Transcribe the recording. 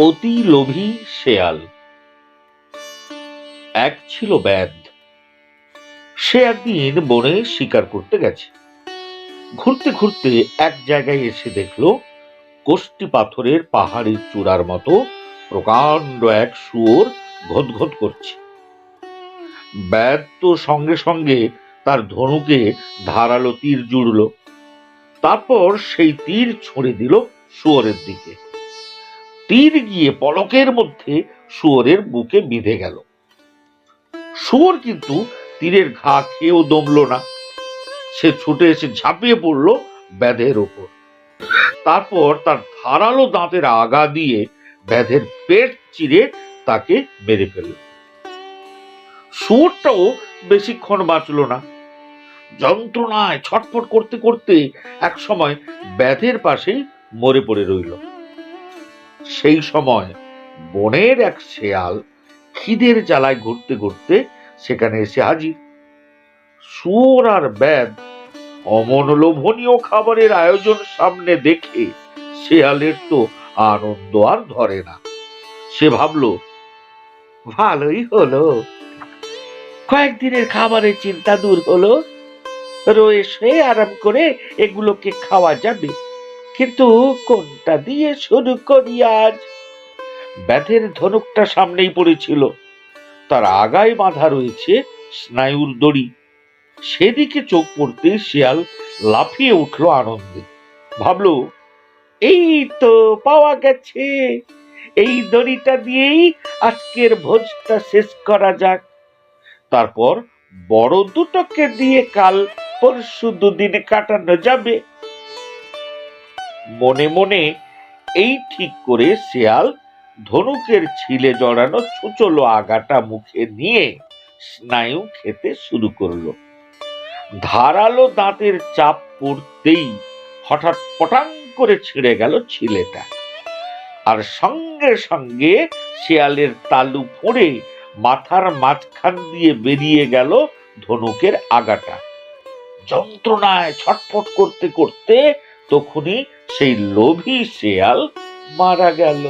অতি লোভী শেয়াল। এক ছিল ব্যাদ সে একদিন বনে শিকার করতে গেছে। ঘুরতে ঘুরতে এক জায়গায় এসে দেখল কোষ্টি পাথরের পাহাড়ের চূড়ার মতো প্রকাণ্ড এক শুয়োর ঘোত করছে। ব্যাদ তো সঙ্গে সঙ্গে তার ধনুকে ধারালো তীর জুড়ল। তারপর সেই তীর ছুঁড়ে দিল শুয়োরের দিকে। তীর গিয়ে পলকের মধ্যে শুয়োরের বুকে বিঁধে গেল। শুয়োর কিন্তু তীরের ঘা খেয়েও দমল না। সে ছুটে এসে ঝাঁপিয়ে পড়ল ব্যাধের ওপর। তারপর তার ধারালো দাঁতের আগা দিয়ে ব্যাধের পেট চিরে তাকে মেরে ফেলল। শুয়োরটাও বেশিক্ষণ বাঁচল না। যন্ত্রণায় ছটফট করতে করতে এক সময় ব্যাধের পাশেই মরে পড়ে রইল। সেই সময় বনের এক শেয়াল খিদের জ্বালায় ঘুরতে ঘুরতে সেখানে এসে হাজির। শুয়োর আর ব্যাধ অমন লোভনীয় খাবারের আয়োজন সামনে দেখে শেয়ালের তো আনন্দ আর ধরে না। সে ভাবলো, ভালোই হলো। কয়েকদিনের খাবারের চিন্তা দূর হলো। রয়ে শুয়ে আরাম করে এগুলোকে খাওয়া যাবে। কিন্তু কোনটা দিয়ে শুরু করি আজ? ব্যাধের ধনুকটা সামনেই পড়েছিল। তার আগায় বাঁধা রয়েছে স্নায়ুর দড়ি। সেদিকে চোখ পড়তে শিয়াল লাফিয়ে উঠল আনন্দে। ভাবলো, এই তো পাওয়া গেছে। এই দড়িটা দিয়েই আজকের ভোজটা শেষ করা যাক। তারপর বড় দুটোকে দিয়ে কাল পরশু দুদিন কাটানো যাবে। মনে মনে এই ঠিক করে শেয়াল ধনুকের ছিলে জড়ানো ছুচলো আগাটা মুখে নিয়ে স্নায়ু খেতে শুরু করল। ধারালো দাঁতের চাপ পড়তেই হঠাৎ পটাং করে ছিঁড়ে গেল ছিলেটা। আর সঙ্গে সঙ্গে শেয়ালের তালু ফুঁড়ে মাথার মাঝখান দিয়ে বেরিয়ে গেল ধনুকের আগাটা। যন্ত্রণায় ছটফট করতে করতে তখনই সেই লোভী শেয়াল মারা গেল।